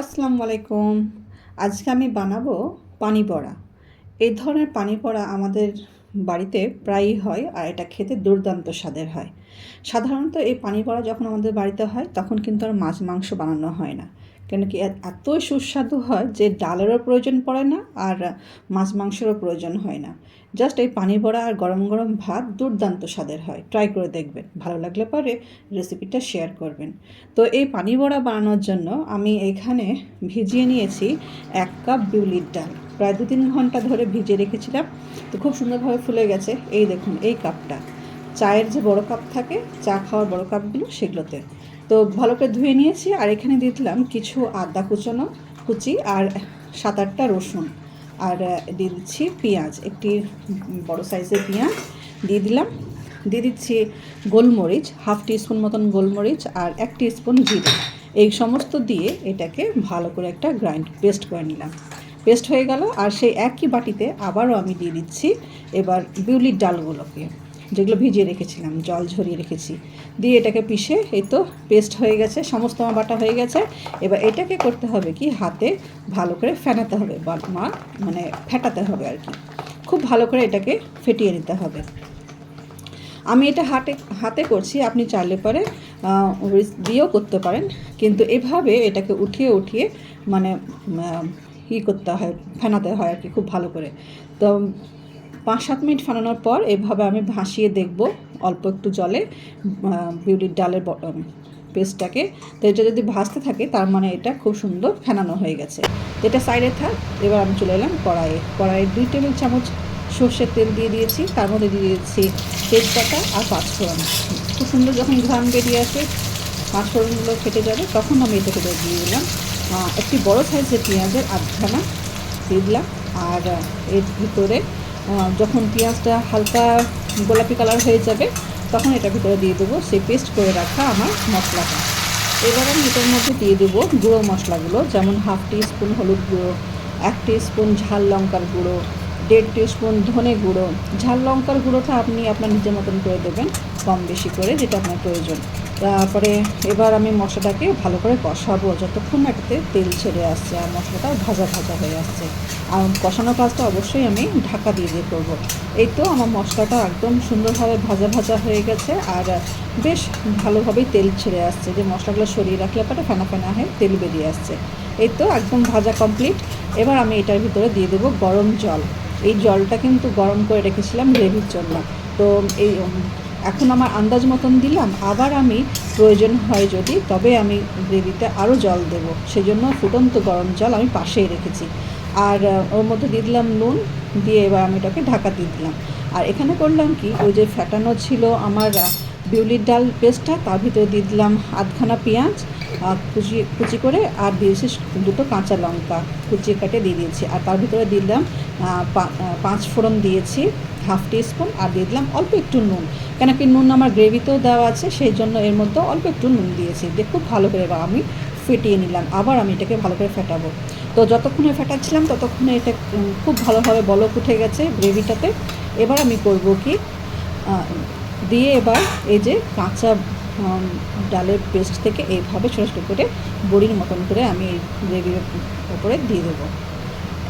আসসালামু আলাইকুম আজকে আমি বানাবো পানি বড়া। এই ধরনের পানি বড়া আমাদের বাড়িতে প্রায়ই হয় আর এটা খেতে দুর্দান্ত স্বাদের হয়। সাধারণত এই পানি বড়া যখন আমাদের বাড়িতে হয়, তখন কিন্তু আর মাছ মাংস বানানো হয় না। কেন কি এতই সুস্বাদু হয় যে ডালেরও প্রয়োজন পড়ে না আর মাছ মাংসেরও প্রয়োজন হয় না। জাস্ট এই পানি বড়া আর গরম গরম ভাত দুর্দান্ত স্বাদের হয়। ট্রাই করে দেখবেন। ভালো লাগলে পরে রেসিপিটা শেয়ার করবেন। তো এই পানি বড়া বানানোর জন্য আমি এখানে ভিজিয়ে নিয়েছি এক কাপ বিউলির ডাল। প্রায় দু তিন ঘণ্টা ধরে ভিজিয়ে রেখেছিলাম। তো খুব সুন্দরভাবে ফুলে গেছে। এই দেখুন, এই কাপটা। চায়ের যে বড় কাপ থাকে, চা খাওয়ার বড় কাপগুলো সেগুলোতে। তো ভালো করে ধুয়ে নিয়েছি, আর এখানে দিয়ে দিলাম কিছু আদা কুচানো কুচি আর সাত আটটা রসুন। আর দিয়ে দিচ্ছি পেঁয়াজ, একটি বড় সাইজের পেঁয়াজ দিয়ে দিলাম। দিয়ে দিচ্ছি গোলমরিচ, হাফ টিস্পুন মতন গোলমরিচ আর এক টিস্পুন জিরে। এই সমস্ত দিয়ে এটাকে ভালো করে একটা গ্রাইন্ড, পেস্ট করে নিলাম। পেস্ট হয়ে গেল, আর সেই একই বাটিতে আবারও আমি দিয়ে দিচ্ছি এবার বিউলির ডালগুলোকে। যেগুলো ভিজিয়ে রেখেছিলাম, জল ঝরিয়ে রেখেছি। দিয়ে এটাকে পিষে, এই তো পেস্ট হয়ে গেছে, সমস্ত আমার বাটা হয়ে গেছে। এবার এটাকে করতে হবে কি, হাতে ভালো করে ফেনাতে হবে, বা মানে ফেটাতে হবে আর কি। খুব ভালো করে এটাকে ফেটিয়ে নিতে হবে। আমি এটা হাতে হাতে করছি, আপনি চাইলে পরে দিয়েও করতে পারেন। কিন্তু এভাবে এটাকে উঠিয়ে উঠিয়ে মানে ই করতে হয়, ফেনাতে হয় আর কি, খুব ভালো করে। তো পাঁচ সাত মিনিট ফানানোর পর এভাবে আমি ভাসিয়ে দেখব অল্প একটু জলে বিউলির ডালের পেস্টটাকে। তো এটা যদি ভাসতে থাকে, তার মানে এটা খুব সুন্দর ফেনানো হয়ে গেছে। এটা সাইডে থাক, এবার আমি চলে এলাম কড়াইয়ে। কড়াইয়ে দুই টেবিল চামচ সর্ষের তেল দিয়ে দিয়েছি। তার মধ্যে দিয়ে দিয়েছি তেজপাতা আর পাঁচফোড়ন। খুব সুন্দর যখন ঘ্রাম বেরিয়ে আসে, পাঁচফোড়নগুলো ফেটে যাবে, তখন আমি এটাকে দিয়ে দিলাম। একটি বড় সাইজের পেঁয়াজের আধখানা দিয়ে দিলাম। আর, এর ভিতরে যখন পেঁয়াজটা হালকা গোলাপি কালার হয়ে যাবে, তখন এটার ভিতরে দিয়ে দেবো সেই পেস্ট করে রাখা আমার মশলাটা। এবার আমি এটার মধ্যে দিয়ে দেবো গুঁড়ো মশলাগুলো, যেমন হাফ স্পুন হলুদ গুঁড়ো, এক স্পুন ঝাল লঙ্কার গুঁড়ো, দেড় স্পুন ধনে গুঁড়ো। ঝাল লঙ্কার গুঁড়োটা আপনি আপনার নিজের মতন করে দেবেন, কম বেশি করে, যেটা আপনার প্রয়োজন। তারপরে এবার আমি মশলাটাকে ভালো করে কষাবো। যতক্ষণ না এটাতে তেল ছেড়ে আসছে আর মশলাটা ভাজা ভাজা হয়ে আসছে। আর কষানোর কাজটা অবশ্যই আমি ঢাকা দিয়ে দিয়ে করব। এই তো আমার মশলাটা একদম সুন্দরভাবে ভাজা ভাজা হয়ে গেছে আর বেশ ভালোভাবেই তেল ছেড়ে আসছে। যে মশলাগুলো সরিয়ে রাখলে পরে ফেনা ফেনা হয়ে তেল বেরিয়ে আসছে। এই তো একদম ভাজা কমপ্লিট এবার আমি এটার ভিতরে দিয়ে দেবো গরম জল। এই জলটা কিন্তু গরম করে রেখেছিলাম গ্রেভির জন্য। তো এই এখন আমার আন্দাজ মতন দিলাম, আবার আমি প্রয়োজন হয় যদি, তবে আমি গ্রেভিতে আরও জল দেবো। সেজন্য ফুটন্ত গরম জল আমি পাশেই রেখেছি। আর ওর মধ্যে দিয়ে দিলাম নুন, দিয়ে এবার আমি ওটাকে ঢাকা দিয়ে দিলাম। আর এখানে করলাম কি, ওই যে ফ্যাটানো ছিল আমার বিউলির ডাল পেস্টটা, তার ভিতরে দিয়ে দিলাম আধখানা পেঁয়াজ কুচি কুচি করে আর দিয়েছি দুটো কাঁচা লঙ্কা কুচিয়ে কাটে দিয়ে দিয়েছি। আর তার ভিতরে দিলাম পাঁচ ফোড়ন দিয়েছি, হাফ টি স্পুন আর দিয়ে দিলাম অল্প একটু নুন। কেন কি নুন আমার গ্রেভিতেও দেওয়া আছে, সেই জন্য এর মধ্যে অল্প একটু নুন দিয়েছি। দিয়ে খুব ভালো করে এবার আমি ফেটিয়ে নিলাম। আবার আমি এটাকে ভালো করে ফেটাবো। তো যতক্ষণে ফেটাচ্ছিলাম, ততক্ষণে এটা খুব ভালোভাবে বলক উঠে গেছে গ্রেভিটাতে। এবার আমি করব কি দিয়ে এবার এই যে কাঁচা ডালের পেস্ট থেকে এইভাবে ছোটো ছোটো করে বড়ির মতন করে আমি গ্রেভির ওপরে দিয়ে দেবো।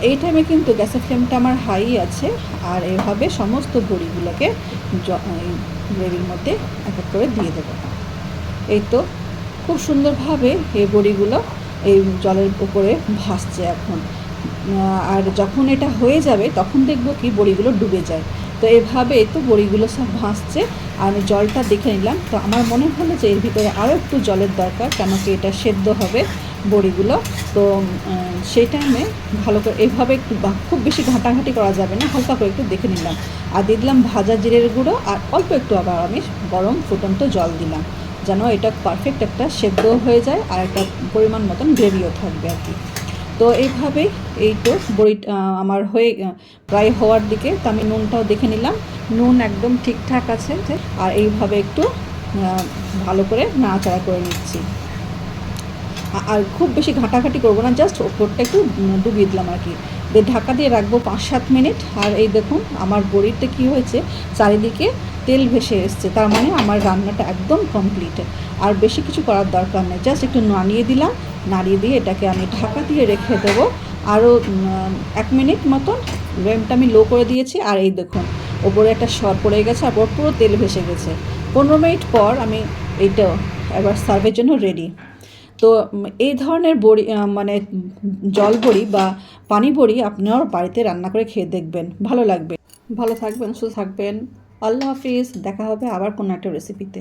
এই টাইমে কিন্তু গ্যাসের ফ্লেমটা আমার হাই আছে আর এভাবে সমস্ত বড়িগুলোকে গ্রেভির মধ্যে এক এক করে দিয়ে দেবো। এই তো খুব সুন্দরভাবে এই বড়িগুলো এই জলের উপরে ভাসছে এখন। আর যখন এটা হয়ে যাবে তখন দেখব কি বড়িগুলো ডুবে যায়। তো এভাবে তো বড়িগুলো সব ভাসছে। আমি জলটা দেখে নিলাম। তো আমার মনে হলো যে এর ভিতরে আরও একটু জলের দরকার কেন কি এটা সেদ্ধ হবে বড়িগুলো। তো সেই টাইমে ভালো করে এইভাবে একটু খুব বেশি ঘাঁটাঘাঁটি করা যাবে না, হালকা করে একটু দেখে নিলাম। আর দিয়ে দিলাম ভাজা জিরের গুঁড়ো, আর অল্প একটু আবার আমি গরম ফুটন্ত জল দিলাম। যেন এটা পারফেক্ট একটা সেদ্ধ হয়ে যায়, আর একটা পরিমাণ মতন গ্রেভিও থাকবে আর কি। তো এইভাবেই এই তো বড়ি আমার হয়ে প্রায় হওয়ার দিকে তো আমি নুনটাও দেখে নিলাম। নুন একদম ঠিকঠাক আছে, আর এইভাবে একটু ভালো করে নাড়াচাড়া করে নিচ্ছি। আর খুব বেশি ঘাঁটাঘাঁটি করব না জাস্ট ওপরটা একটু ডুবিয়ে দিলাম আর কি। ঢাকা দিয়ে রাখব পাঁচ সাত মিনিট। আর এই দেখুন, আমার বড়িতে কি হয়েছে, চারিদিকে তেল ভেসে এসছে, তার মানে আমার রান্নাটা একদম কমপ্লিট আর বেশি কিছু করার দরকার নেই জাস্ট একটু নাড়িয়ে দিলাম, নাড়িয়ে দিয়ে এটাকে আমি ঢাকা দিয়ে রেখে দেবো। আরও এক মিনিট মতন ফ্লেমটা আমি লো করে দিয়েছি, আর এই দেখুন, ওপরে একটা সর পড়ে গেছে, আর পুরো তেল ভেসে গেছে। পনেরো মিনিট পর আমি এইটা এবার সার্ভের জন্য রেডি তো এই ধরনের বড়ি মানে জল বড়ি বা পানি বড়ি আপনার বাড়িতে রান্না করে খেয়ে দেখবেন। ভালো লাগবে। ভালো থাকবেন, সুস্থ থাকবেন। আল্লাহ হাফিজ, দেখা হবে আবার কোনো একটা রেসিপিতে